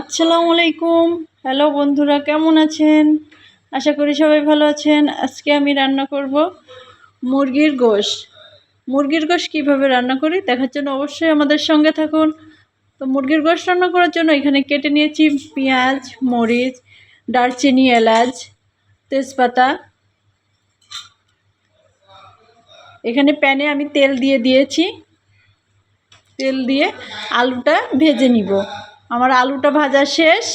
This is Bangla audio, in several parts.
আসসালামু আলাইকুম। হ্যালো বন্ধুরা, কেমন আছেন? আশা করি সবাই ভালো আছেন। আজকে আমি রান্না করব মুরগির গোশ। মুরগির গোশ কীভাবে রান্না করি দেখার জন্য অবশ্যই আমাদের সঙ্গে থাকুন। তো মুরগির গোশ রান্না করার জন্য এখানে কেটে নিয়েছি পেঁয়াজ, মরিচ, দারচিনি, এলাচ, তেজপাতা। এখানে প্যানে আমি তেল দিয়ে দিয়েছি। তেল দিয়ে আলুটা ভেজে নিব। আমার আলুটা ভাজা শেষ।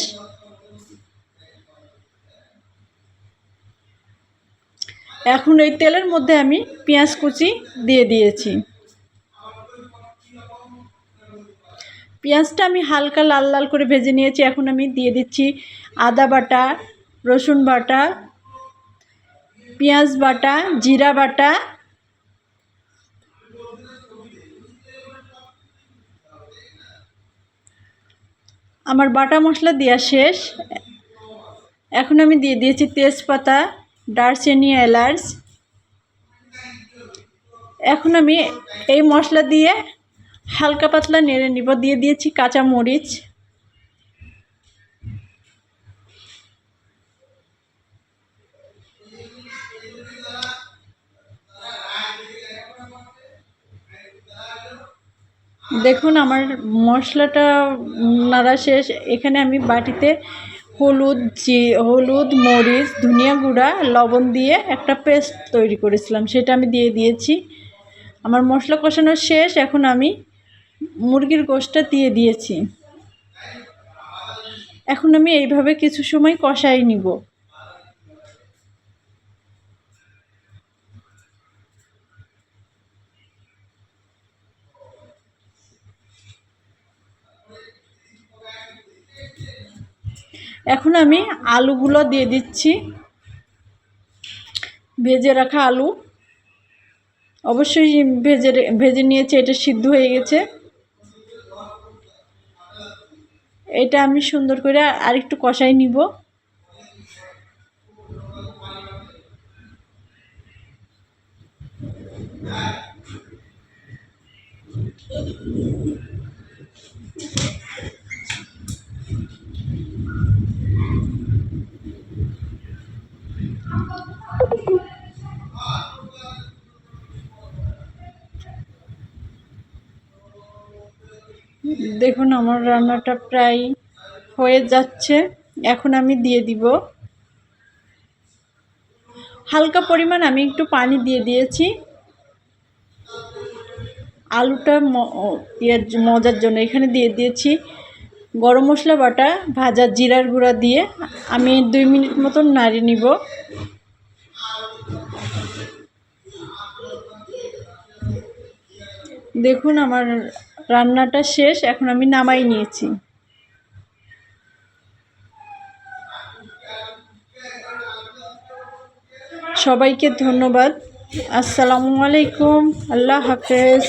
এখন এই তেলের মধ্যে আমি পেঁয়াজ কুচি দিয়ে দিয়েছি। পেঁয়াজটা আমি হালকা লাল লাল করে ভেজে নিয়েছি। এখন আমি দিয়ে দিচ্ছি আদা বাটা, রসুন বাটা, পেঁয়াজ বাটা, জিরা বাটা আমার বাটা মশলা দেওয়া শেষ। এখন আমি দিয়ে দিয়েছি তেজপাতা, দারচিনি, এলাচ। এখন আমি এই মশলা দিয়ে হালকা পাতলা নেড়ে নিব। দিয়ে দিয়েছি কাঁচা মরিচ দেখুন, আমার মশলাটা নাড়া শেষ। এখানে আমি বাটিতে হলুদ জি, হলুদ, মরিচ, ধনিয়া গুঁড়া, লবণ দিয়ে একটা পেস্ট তৈরি করেছিলাম। সেটা আমি দিয়ে দিয়েছি। আমার মশলা কষানো শেষ। এখন আমি মুরগির গোশটা দিয়ে দিয়েছি। এখন আমি এইভাবে কিছু সময় কষাই নিব। এখন আমি আলুগুলো দিয়ে দিচ্ছি। ভেজে রাখা আলু। অবশ্যই ভেজে ভেজে নিয়েছে, এটা সিদ্ধ হয়ে গেছে। এটা আমি সুন্দর করে আরেকটু কষাই নিব। দেখুন, আমার রান্নাটা প্রায় হয়ে যাচ্ছে। এখন আমি দিয়ে দিব। হালকা পরিমাণ আমি একটু পানি দিয়ে দিয়েছি। আলুটা ইয়ের মজার জন্য এখানে দিয়ে দিয়েছি গরম মশলা বাটা, ভাজা জিরার গুঁড়া দিয়ে। আমি দুই মিনিট মতন নাড়ি নিব। দেখুন, আমার রান্নাটা শেষ এখন আমি নামাই নিয়েছি। সবাইকে ধন্যবাদ। আসসালামু আলাইকুম আল্লাহ হাফেজ।